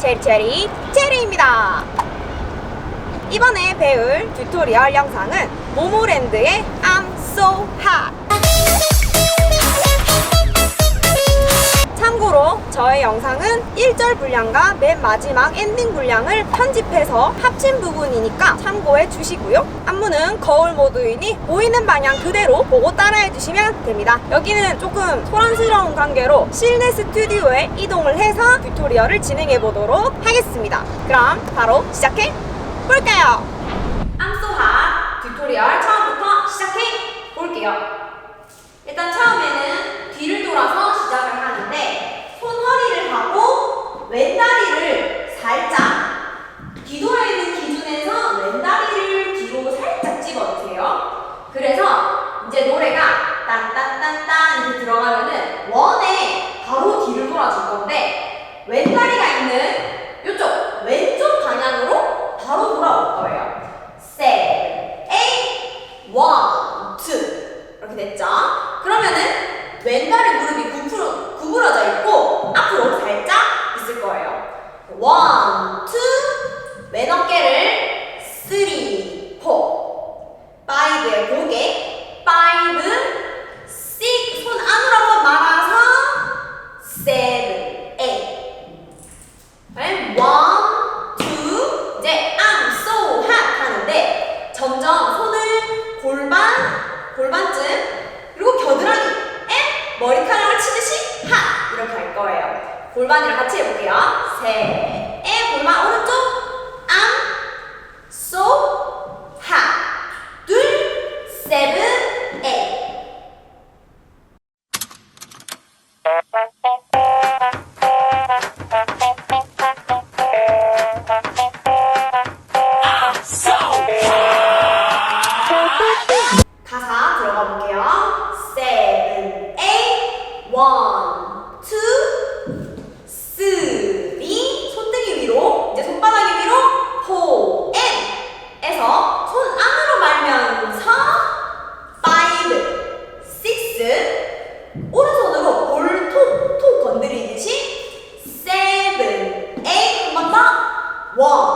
체리 체리 체리입니다. 이번에 배울 튜토리얼 영상은 모모랜드의 I'm So Hot 참고로 저의 영상은 1절 분량과 맨 마지막 엔딩 분량을 편집해서 합친 부분이니까 참고해 주시고요. 안무는 거울 모드이니 보이는 방향 그대로 보고 따라해 주시면 됩니다. 여기는 조금 소란스러운 관계로 실내 스튜디오에 이동을 해서 튜토리얼을 진행해 보도록 하겠습니다. 그럼 바로 시작해 볼까요? 암소화 튜토리얼 처음부터 시작해 볼게요. 와.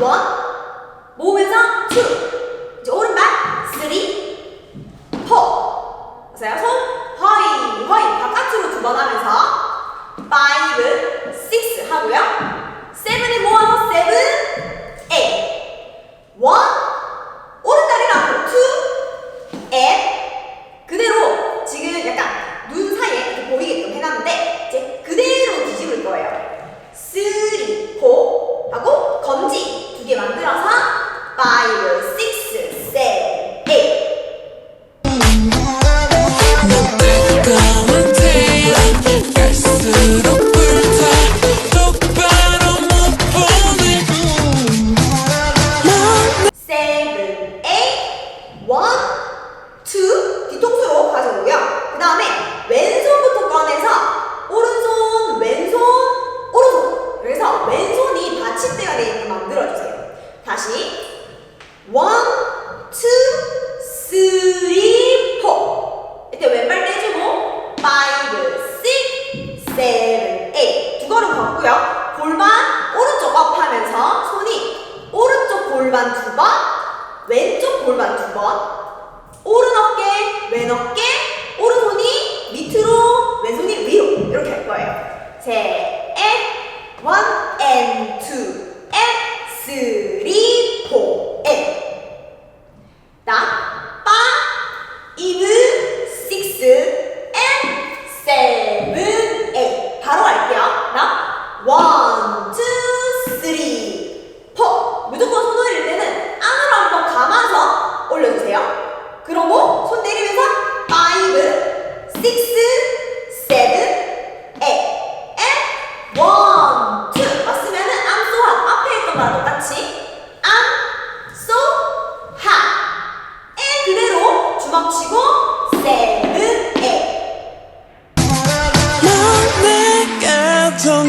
Bota 셋, 앤, 원, 앤, 투, 앤, 쓰리, 포, 앤. 나, 빠, 이브, 식스, 앤, 세븐, 앤. 바로 갈게요. 나, 원, 투, 쓰리, 포. 무조건 손 올릴 때는 안으로 한번 감아서 올려주세요. 그러고 손 내리면서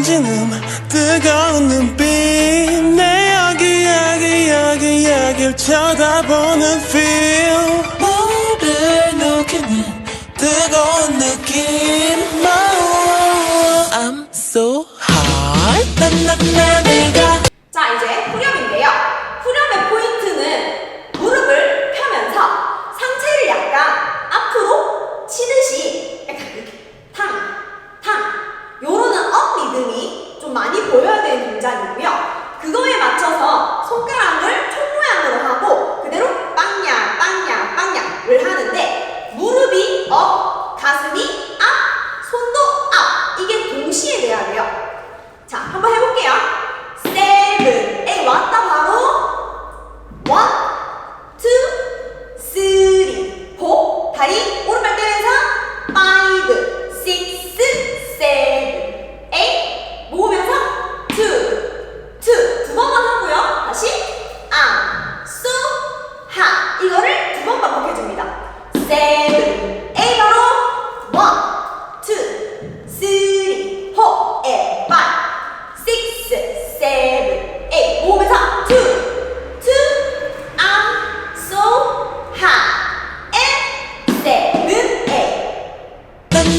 만지는 뜨거운 눈빛 내 여기 여기 여기 여기 쳐다보는 feel.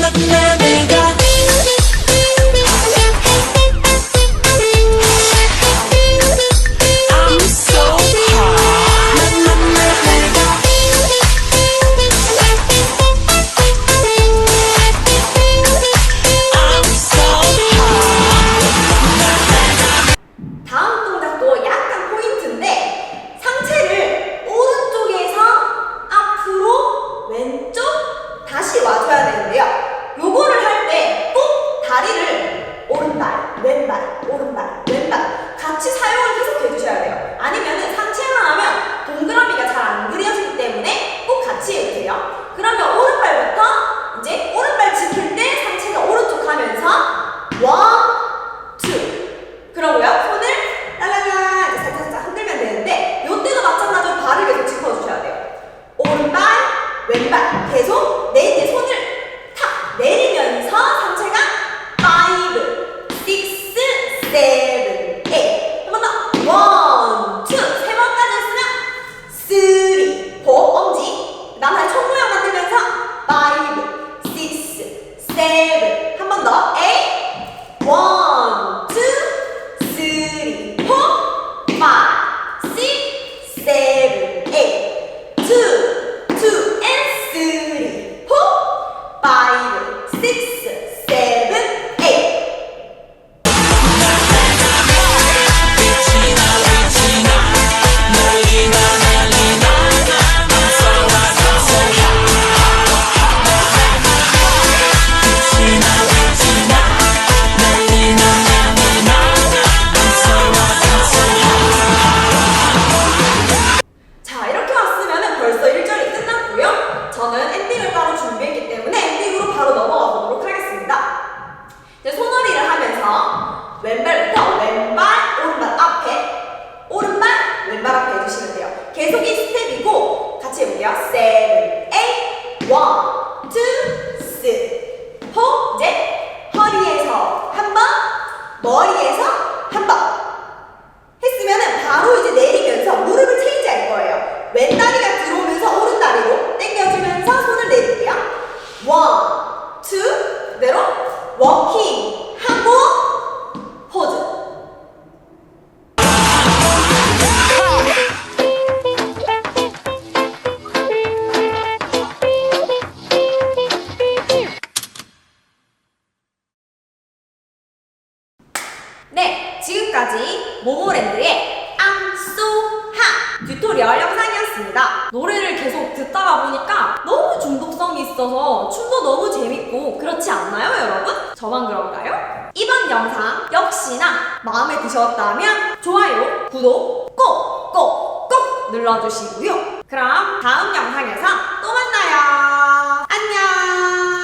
the best. 노래를 계속 듣다가 보니까 너무 중독성이 있어서 춤도 너무 재밌고 그렇지 않나요, 여러분? 저만 그런가요? 이번 영상 역시나 마음에 드셨다면 좋아요, 구독 꼭 꼭, 꼭 눌러주시고요. 그럼 다음 영상에서 또 만나요. 안녕!